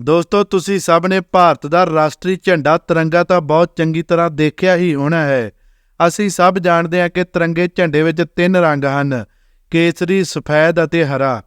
ਦੋਸਤੋ, ਤੁਸੀਂ ਸਭ ਨੇ ਭਾਰਤ ਦਾ ਰਾਸ਼ਟਰੀ ਝੰਡਾ ਤਿਰੰਗਾ ਤਾਂ ਬਹੁਤ ਚੰਗੀ ਤਰ੍ਹਾਂ ਦੇਖਿਆ ਹੀ ਹੋਣਾ ਹੈ। ਅਸੀਂ ਸਭ ਜਾਣਦੇ ਹਾਂ ਕਿ ਤਿਰੰਗੇ ਝੰਡੇ ਵਿੱਚ ਤਿੰਨ ਰੰਗ ਹਨ, ਕੇਸਰੀ, ਸਫੈਦ ਅਤੇ ਹਰਾ।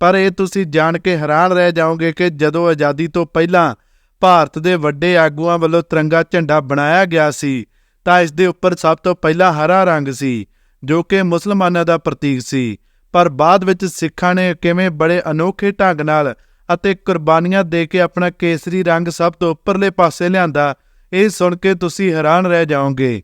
ਪਰ ਇਹ ਤੁਸੀਂ ਜਾਣ ਕੇ ਹੈਰਾਨ ਰਹਿ ਜਾਓਗੇ ਕਿ ਜਦੋਂ ਆਜ਼ਾਦੀ ਤੋਂ ਪਹਿਲਾਂ ਭਾਰਤ ਦੇ ਵੱਡੇ ਆਗੂਆਂ ਵੱਲੋਂ ਤਿਰੰਗਾ ਝੰਡਾ ਬਣਾਇਆ ਗਿਆ ਸੀ, ਤਾਂ ਇਸ ਦੇ ਉੱਪਰ ਸਭ ਤੋਂ ਪਹਿਲਾਂ ਹਰਾ ਰੰਗ ਸੀ, ਜੋ ਕਿ ਮੁਸਲਮਾਨਾਂ ਦਾ ਪ੍ਰਤੀਕ ਸੀ। ਪਰ ਬਾਅਦ ਵਿੱਚ ਸਿੱਖਾਂ ਨੇ ਕਿਵੇਂ ਬੜੇ ਅਨੋਖੇ ਢੰਗ ਨਾਲ ਅਤੇ ਕੁਰਬਾਨੀਆਂ ਦੇ ਕੇ ਆਪਣਾ ਕੇਸਰੀ ਰੰਗ ਸਭ ਤੋਂ ਉੱਪਰਲੇ ਪਾਸੇ ਲਿਆਂਦਾ, ਇਹ ਸੁਣ ਕੇ ਤੁਸੀਂ ਹੈਰਾਨ ਰਹਿ ਜਾਓਗੇ।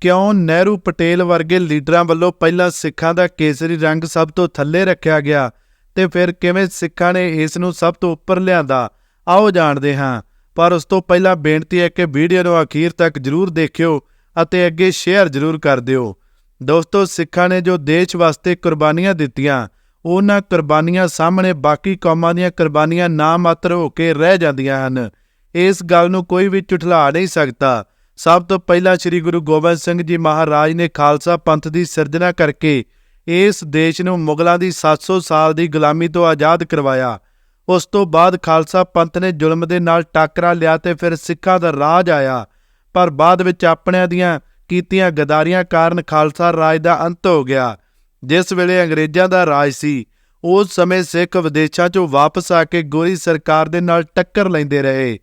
ਕਿਉਂ ਨਹਿਰੂ ਪਟੇਲ ਵਰਗੇ ਲੀਡਰਾਂ ਵੱਲੋਂ ਪਹਿਲਾਂ ਸਿੱਖਾਂ ਦਾ ਕੇਸਰੀ ਰੰਗ ਸਭ ਤੋਂ ਥੱਲੇ ਰੱਖਿਆ ਗਿਆ ਤੇ ਫਿਰ ਕਿਵੇਂ ਸਿੱਖਾਂ ਨੇ ਇਸ ਨੂੰ ਸਭ ਤੋਂ ਉੱਪਰ ਲਿਆਂਦਾ? ਆਓ ਜਾਣਦੇ ਹਾਂ, ਪਰ ਉਸ ਤੋਂ ਪਹਿਲਾਂ ਬੇਨਤੀ ਹੈ ਕਿ ਵੀਡੀਓ ਨੂੰ ਅਖੀਰ ਤੱਕ ਜਰੂਰ ਦੇਖਿਓ ਅਤੇ ਅੱਗੇ ਸ਼ੇਅਰ ਜਰੂਰ ਕਰ ਦਿਓ। ਦੋਸਤੋ, ਸਿੱਖਾਂ ਨੇ ਜੋ ਦੇਸ਼ ਵਾਸਤੇ ਕੁਰਬਾਨੀਆਂ ਦਿੱਤੀਆਂ ਉਹਨਾਂ ਕੁਰਬਾਨੀਆਂ ਸਾਹਮਣੇ ਬਾਕੀ ਕੌਮਾਂ ਦੀਆਂ ਕੁਰਬਾਨੀਆਂ ਨਾ ਮਾਤਰ ਹੋ ਕੇ ਰਹਿ ਜਾਂਦੀਆਂ ਹਨ। ਇਸ ਗੱਲ ਨੂੰ ਕੋਈ ਵੀ ਝੁਠਲਾ ਨਹੀਂ ਸਕਦਾ। ਸਭ ਤੋਂ ਪਹਿਲਾਂ ਸ੍ਰੀ ਗੁਰੂ ਗੋਬਿੰਦ ਸਿੰਘ ਜੀ ਮਹਾਰਾਜ ਨੇ ਖਾਲਸਾ ਪੰਥ ਦੀ ਸਿਰਜਣਾ ਕਰਕੇ ਇਸ ਦੇਸ਼ ਨੂੰ ਮੁਗਲਾਂ ਦੀ 700 ਸਾਲ ਦੀ ਗੁਲਾਮੀ ਤੋਂ ਆਜ਼ਾਦ ਕਰਵਾਇਆ। ਉਸ ਤੋਂ ਬਾਅਦ ਖਾਲਸਾ ਪੰਥ ਨੇ ਜ਼ੁਲਮ ਦੇ ਨਾਲ ਟਾਕਰਾ ਲਿਆ ਤੇ ਫਿਰ ਸਿੱਖਾਂ ਦਾ ਰਾਜ ਆਇਆ। ਪਰ ਬਾਅਦ ਵਿੱਚ ਆਪਣਿਆਂ ਦੀਆਂ ਕੀਤੀਆਂ ਗਦਾਰੀਆਂ ਕਾਰਨ ਖਾਲਸਾ ਰਾਜ ਦਾ ਅੰਤ ਹੋ ਗਿਆ। ਜਿਸ ਵੇਲੇ ਅੰਗਰੇਜ਼ਾਂ ਦਾ ਰਾਜ ਸੀ, ਉਸ ਸਮੇਂ ਸਿੱਖ ਵਿਦੇਸ਼ਾਂ 'ਚੋਂ ਵਾਪਸ ਆ ਕੇ ਗੋਰੀ ਸਰਕਾਰ ਦੇ ਨਾਲ ਟੱਕਰ ਲੈਂਦੇ ਰਹੇ।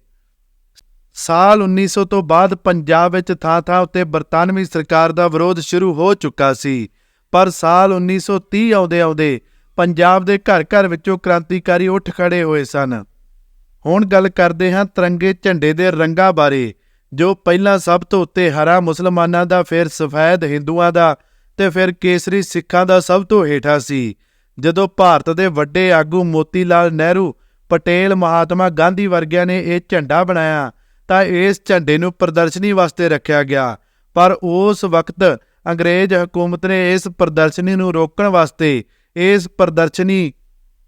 ਸਾਲ 1900 ਤੋਂ ਬਾਅਦ ਪੰਜਾਬ ਵਿੱਚ ਥਾਂ-ਥਾਂ ਉੱਤੇ ਬਰਤਾਨਵੀ ਸਰਕਾਰ ਦਾ ਵਿਰੋਧ ਸ਼ੁਰੂ ਹੋ ਚੁੱਕਾ ਸੀ, ਪਰ ਸਾਲ 1930 ਆਉਂਦੇ-ਆਉਂਦੇ ਪੰਜਾਬ ਦੇ ਘਰ-ਘਰ ਵਿੱਚੋਂ ਕ੍ਰਾਂਤੀਕਾਰੀ ਉੱਠ ਖੜੇ ਹੋਏ ਸਨ। ਹੁਣ ਗੱਲ ਕਰਦੇ ਹਾਂ ਤਿਰੰਗੇ ਝੰਡੇ ਦੇ ਰੰਗਾਂ ਬਾਰੇ, ਜੋ ਪਹਿਲਾਂ ਸਭ ਤੋਂ ਉੱਤੇ ਹਰਾ ਮੁਸਲਮਾਨਾਂ ਦਾ, ਫਿਰ ਸਫੈਦ ਹਿੰਦੂਆਂ ਦਾ ਤੇ ਫਿਰ ਕੇਸਰੀ ਸਿੱਖਾਂ ਦਾ ਸਭ ਤੋਂ ਹੇਠਾਂ ਸੀ। ਜਦੋਂ ਭਾਰਤ ਦੇ ਵੱਡੇ ਆਗੂ ਮੋਤੀ ਲਾਲ ਨਹਿਰੂ, ਪਟੇਲ, ਮਹਾਤਮਾ ਗਾਂਧੀ ਵਰਗਿਆਂ ਨੇ ਇਹ ਝੰਡਾ ਬਣਾਇਆ, ਤਾਂ ਇਸ ਝੰਡੇ ਨੂੰ ਪ੍ਰਦਰਸ਼ਨੀ ਵਾਸਤੇ ਰੱਖਿਆ ਗਿਆ। ਪਰ ਉਸ ਵਕਤ ਅੰਗਰੇਜ਼ ਹਕੂਮਤ ਨੇ ਇਸ ਪ੍ਰਦਰਸ਼ਨੀ ਨੂੰ ਰੋਕਣ ਵਾਸਤੇ ਇਸ ਪ੍ਰਦਰਸ਼ਨੀ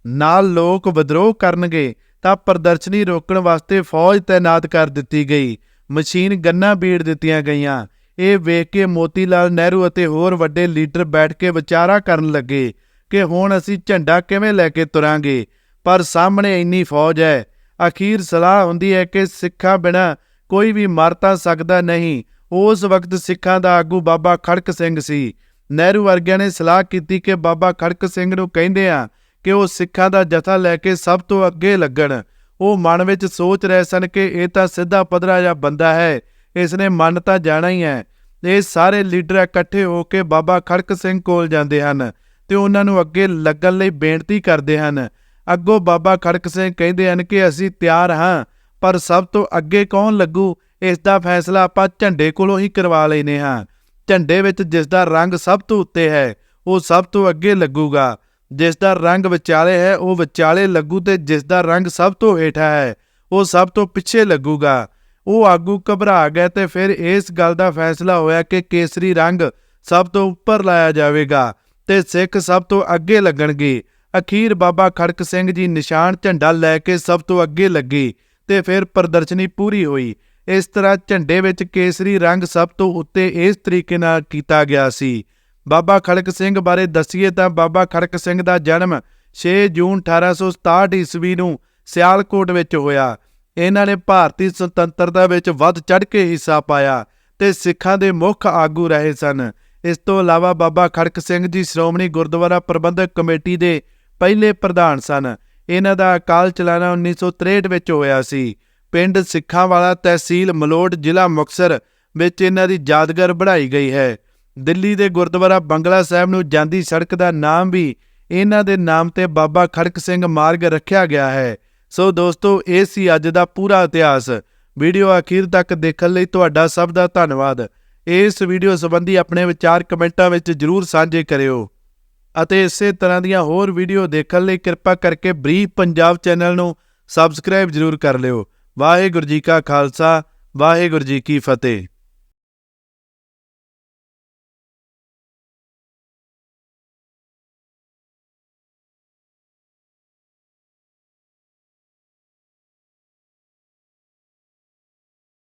ਨਾਲ ਲੋਕ ਵਿਦਰੋਹ ਕਰਨਗੇ, ਤਾਂ ਪ੍ਰਦਰਸ਼ਨੀ ਰੋਕਣ ਵਾਸਤੇ ਫੌਜ ਤਾਇਨਾਤ ਕਰ ਦਿੱਤੀ ਗਈ। ਮਸ਼ੀਨ ਗੰਨਾਂ ਬੀੜ ਦਿੱਤੀਆਂ ਗਈਆਂ। ਇਹ ਵੇਖ ਕੇ ਮੋਤੀ ਲਾਲ ਨਹਿਰੂ ਅਤੇ ਹੋਰ ਵੱਡੇ ਲੀਡਰ ਬੈਠ ਕੇ ਵਿਚਾਰਾ ਕਰਨ ਲੱਗੇ ਕਿ ਹੁਣ ਅਸੀਂ ਝੰਡਾ ਕਿਵੇਂ ਲੈ ਕੇ ਤੁਰਾਂਗੇ, ਪਰ ਸਾਹਮਣੇ ਇੰਨੀ ਫੌਜ ਹੈ। ਅਖੀਰ ਸਲਾਹ ਹੁੰਦੀ ਹੈ ਕਿ ਸਿੱਖਾਂ ਬਿਨਾ ਕੋਈ ਵੀ ਮਰ ਤਾਂ ਸਕਦਾ ਨਹੀਂ। ਉਸ ਵਕਤ ਸਿੱਖਾਂ ਦਾ ਆਗੂ ਬਾਬਾ ਖੜਕ ਸਿੰਘ ਸੀ। ਨਹਿਰੂ ਵਰਗਿਆਂ ਨੇ ਸਲਾਹ ਕੀਤੀ ਕਿ ਬਾਬਾ ਖੜਕ ਸਿੰਘ ਨੂੰ ਕਹਿੰਦੇ ਆ ਕਿ ਉਹ ਸਿੱਖਾਂ ਦਾ ਜਥਾ ਲੈ ਕੇ ਸਭ ਤੋਂ ਅੱਗੇ ਲੱਗਣ। ਉਹ ਮਨ ਵਿੱਚ ਸੋਚ ਰਹੇ ਸਨ ਕਿ ਇਹ ਤਾਂ ਸਿੱਧਾ ਪਧਰਾ ਜਿਹਾ ਬੰਦਾ ਹੈ। ਇਸ ਨੇ ਮੰਨ ਤਾਂ ਜਾਣਾ ਹੀ ਹੈ। ਇਹ ਸਾਰੇ ਲੀਡਰ ਇਕੱਠੇ ਹੋ ਕੇ ਬਾਬਾ ਖੜਕ ਸਿੰਘ ਕੋਲ ਜਾਂਦੇ ਹਨ ਤੇ ਉਹਨਾਂ ਨੂੰ ਅੱਗੇ ਲੱਗਣ ਲਈ ਬੇਨਤੀ ਕਰਦੇ ਹਨ। ਅੱਗੋਂ ਬਾਬਾ ਖੜਕ ਸਿੰਘ ਕਹਿੰਦੇ ਹਨ ਕਿ ਅਸੀਂ ਤਿਆਰ ਹਾਂ, ਪਰ ਸਭ ਤੋਂ ਅੱਗੇ ਕੌਣ ਲੱਗੂ? ਇਸ ਦਾ ਫੈਸਲਾ ਆਪਾਂ ਝੰਡੇ ਕੋਲੋਂ ਹੀ ਕਰਵਾ ਲੈਨੇ ਹਾਂ। ਝੰਡੇ ਵਿੱਚ ਜਿਸ ਦਾ ਰੰਗ ਸਭ ਤੋਂ ਉੱਤੇ ਹੈ, ਉਹ ਸਭ ਤੋਂ ਅੱਗੇ ਲੱਗੂਗਾ। ਜਿਸ ਦਾ ਰੰਗ ਵਿਚਾਲੇ ਹੈ, ਉਹ ਵਿਚਾਲੇ ਲੱਗੂ ਤੇ ਜਿਸ ਦਾ ਰੰਗ ਸਭ ਤੋਂ ਹੇਠਾਂ ਹੈ, ਉਹ ਸਭ ਤੋਂ ਪਿੱਛੇ ਲੱਗੂਗਾ। ਉਹ ਆਗੂ ਘਬਰਾ ਗਏ ਤੇ ਫਿਰ ਇਸ ਗੱਲ ਦਾ ਫੈਸਲਾ ਹੋਇਆ ਕਿ ਕੇਸਰੀ ਰੰਗ ਸਭ ਤੋਂ ਉੱਪਰ ਲਾਇਆ ਜਾਵੇਗਾ ਤੇ ਸਿੱਖ ਸਭ ਤੋਂ ਅੱਗੇ ਲੱਗਣਗੇ। ਅਖੀਰ ਬਾਬਾ ਖੜਕ ਸਿੰਘ ਜੀ ਨਿਸ਼ਾਨ ਝੰਡਾ ਲੈ ਕੇ ਸਭ ਤੋਂ ਅੱਗੇ ਲੱਗੇ ਤੇ ਫਿਰ ਪ੍ਰਦਰਸ਼ਨੀ ਪੂਰੀ ਹੋਈ। ਇਸ ਤਰ੍ਹਾਂ ਝੰਡੇ ਵਿੱਚ ਕੇਸਰੀ ਰੰਗ ਸਭ ਤੋਂ ਉੱਤੇ ਇਸ ਤਰੀਕੇ ਨਾਲ ਕੀਤਾ ਗਿਆ ਸੀ। ਬਾਬਾ ਖੜਕ ਸਿੰਘ ਬਾਰੇ ਦੱਸੀਏ ਤਾਂ ਬਾਬਾ ਖੜਕ ਸਿੰਘ ਦਾ ਜਨਮ 6 ਜੂਨ 1867 ਈਸਵੀ ਨੂੰ ਸਿਆਲਕੋਟ ਵਿੱਚ ਹੋਇਆ। ਇਹਨਾਂ ਨੇ ਭਾਰਤੀ ਸੁਤੰਤਰਤਾ ਵਿੱਚ ਵੱਧ ਚੜ੍ਹ ਕੇ ਹਿੱਸਾ ਪਾਇਆ ਤੇ ਸਿੱਖਾਂ ਦੇ ਮੁੱਖ ਆਗੂ ਰਹੇ ਸਨ। ਇਸ ਤੋਂ ਇਲਾਵਾ ਬਾਬਾ ਖੜਕ ਸਿੰਘ ਜੀ ਸ਼੍ਰੋਮਣੀ ਗੁਰਦੁਆਰਾ ਪ੍ਰਬੰਧਕ ਕਮੇਟੀ ਦੇ ਪਹਿਲੇ ਪ੍ਰਧਾਨ ਸਨ। ਇਹਨਾਂ ਦਾ ਅਕਾਲ ਚਲਾਣਾ 1963 ਵਿੱਚ ਹੋਇਆ ਸੀ। ਪਿੰਡ ਸਿੱਖਾਂ ਵਾਲਾ ਤਹਿਸੀਲ ਮਲੋਟ ਜ਼ਿਲ੍ਹਾ ਮੁਕਸਰ ਵਿੱਚ ਇਹਨਾਂ ਦੀ ਯਾਦਗਾਰ ਬਣਾਈ ਗਈ ਹੈ। ਦਿੱਲੀ ਦੇ ਗੁਰਦੁਆਰਾ ਬੰਗਲਾ ਸਾਹਿਬ ਨੂੰ ਜਾਂਦੀ ਸੜਕ ਦਾ ਨਾਮ ਵੀ ਇਹਨਾਂ ਦੇ ਨਾਮ ਤੇ ਬਾਬਾ ਖੜਕ ਸਿੰਘ ਮਾਰਗ ਰੱਖਿਆ ਗਿਆ ਹੈ। ਸੋ ਦੋਸਤੋ, ਇਹ ਸੀ ਅੱਜ ਦਾ ਪੂਰਾ ਇਤਿਹਾਸ। ਵੀਡੀਓ ਅਖੀਰ ਤੱਕ ਦੇਖਣ ਲਈ ਤੁਹਾਡਾ ਸਭ ਦਾ ਧੰਨਵਾਦ। ਇਸ ਵੀਡੀਓ ਸੰਬੰਧੀ ਆਪਣੇ ਵਿਚਾਰ ਕਮੈਂਟਾਂ ਵਿੱਚ ਜਰੂਰ ਸਾਂਝੇ ਕਰਿਓ। ਅਤੇ ਇਸੇ ਤਰ੍ਹਾਂ ਦੀਆਂ ਹੋਰ ਵੀਡੀਓ ਦੇਖਣ ਲਈ ਕਿਰਪਾ ਕਰਕੇ ਬਰੀਫ ਪੰਜਾਬ ਚੈਨਲ ਨੂੰ ਸਬਸਕ੍ਰਾਈਬ ਜਰੂਰ ਕਰ ਲਿਓ। ਵਾਹਿਗੁਰੂ ਜੀ ਕਾ ਖਾਲਸਾ, ਵਾਹਿਗੁਰੂ ਜੀ ਕੀ ਫਤਿਹ।